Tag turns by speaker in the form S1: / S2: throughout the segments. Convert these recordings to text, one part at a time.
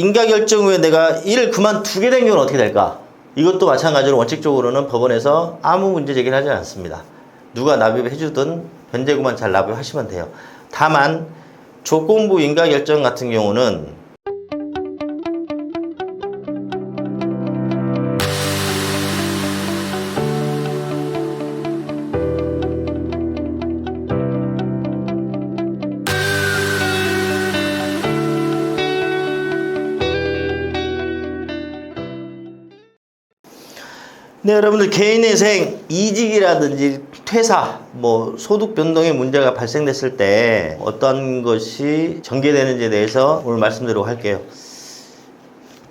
S1: 인가 결정 후에 내가 일을 그만두게 된 경우는 어떻게 될까? 이것도 마찬가지로 원칙적으로는 법원에서 아무 문제 제기를 하지 않습니다. 누가 납입을 해주든 변제구만 잘 납입하시면 돼요. 다만 조건부 인가 결정 같은 경우는 네, 여러분들 개인회생 이직이라든지 퇴사, 뭐 소득 변동의 문제가 발생됐을 때 어떤 것이 전개되는지에 대해서 오늘 말씀드리도록 할게요.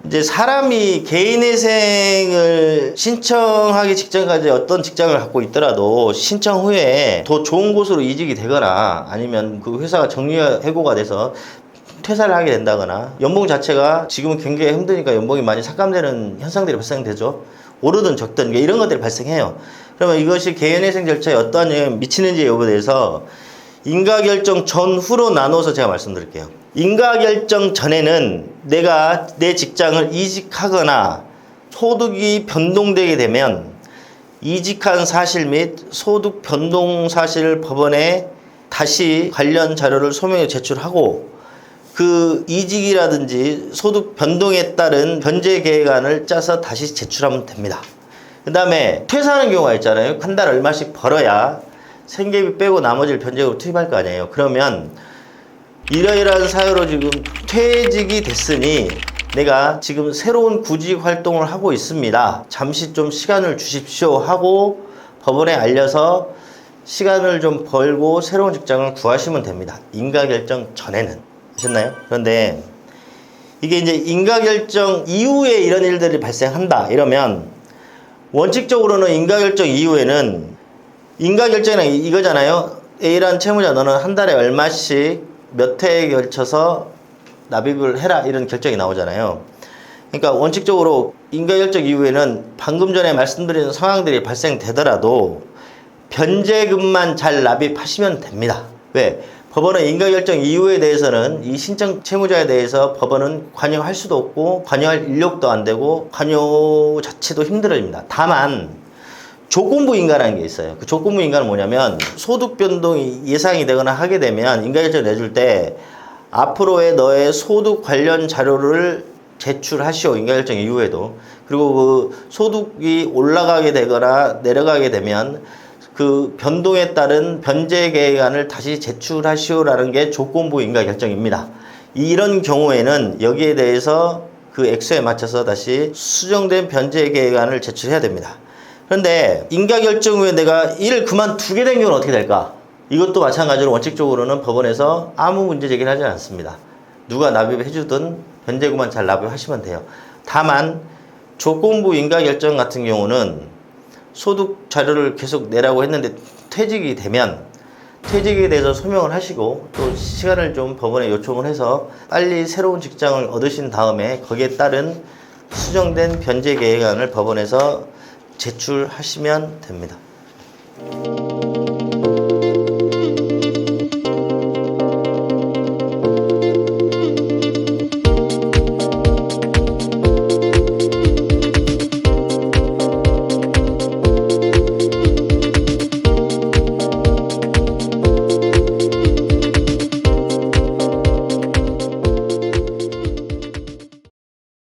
S1: 이제 사람이 개인회생을 신청하기 직전까지 어떤 직장을 갖고 있더라도 신청 후에 더 좋은 곳으로 이직이 되거나 아니면 그 회사가 정리 해고가 돼서 퇴사를 하게 된다거나 연봉 자체가 지금은 굉장히 힘드니까 연봉이 많이 삭감되는 현상들이 발생되죠. 오르든 적든 그러니까 이런 것들이 발생해요. 그러면 이것이 개인회생 절차에 어떠한 영향을 미치는지 여부에 대해서 인가결정 전후로 나눠서 제가 말씀드릴게요. 인가결정 전에는 내가 내 직장을 이직하거나 소득이 변동되게 되면 이직한 사실 및 소득 변동 사실을 법원에 다시 관련 자료를 소명에 제출하고 그 이직이라든지 소득 변동에 따른 변제 계획안을 짜서 다시 제출하면 됩니다. 그 다음에 퇴사하는 경우가 있잖아요. 한 달 얼마씩 벌어야 생계비 빼고 나머지를 변제금으로 투입할 거 아니에요. 그러면 이러이러한 사유로 지금 퇴직이 됐으니 내가 지금 새로운 구직 활동을 하고 있습니다. 잠시 좀 시간을 주십시오 하고 법원에 알려서 시간을 좀 벌고 새로운 직장을 구하시면 됩니다. 인가결정 전에는. 아셨나요? 그런데 이게 이제 인가결정 이후에 이런 일들이 발생한다. 이러면 원칙적으로는 인가결정 이후에는 인가결정이란 이- 이거잖아요. A라는 채무자 너는 한 달에 얼마씩 몇 회에 걸쳐서 납입을 해라 이런 결정이 나오잖아요. 그러니까 원칙적으로 인가결정 이후에는 방금 전에 말씀드린 상황들이 발생되더라도 변제금만 잘 납입하시면 됩니다. 왜? 법원은 인가결정 이후에 대해서는 이 신청 채무자에 대해서 법원은 관여할 수도 없고 관여할 인력도 안 되고 관여 자체도 힘들어집니다. 다만 조건부 인가라는 게 있어요. 그 조건부 인가는 뭐냐면 소득 변동이 예상이 되거나 하게 되면 인가결정 내줄 때 앞으로의 너의 소득 관련 자료를 제출하시오. 인가결정 이후에도. 그리고 그 소득이 올라가게 되거나 내려가게 되면 그 변동에 따른 변제 계획안을 다시 제출하시오라는 게 조건부 인가 결정입니다. 이런 경우에는 여기에 대해서 그 액수에 맞춰서 다시 수정된 변제 계획안을 제출해야 됩니다. 그런데 인가 결정 후에 내가 일을 그만두게 된 경우는 어떻게 될까? 이것도 마찬가지로 원칙적으로는 법원에서 아무 문제 제기를 하지 않습니다. 누가 납입을 해주든 변제구만 잘 납입하시면 돼요. 다만 조건부 인가 결정 같은 경우는 소득 자료를 계속 내라고 했는데 퇴직이 되면 퇴직에 대해서 소명을 하시고 또 시간을 좀 법원에 요청을 해서 빨리 새로운 직장을 얻으신 다음에 거기에 따른 수정된 변제 계획안을 법원에서 제출하시면 됩니다.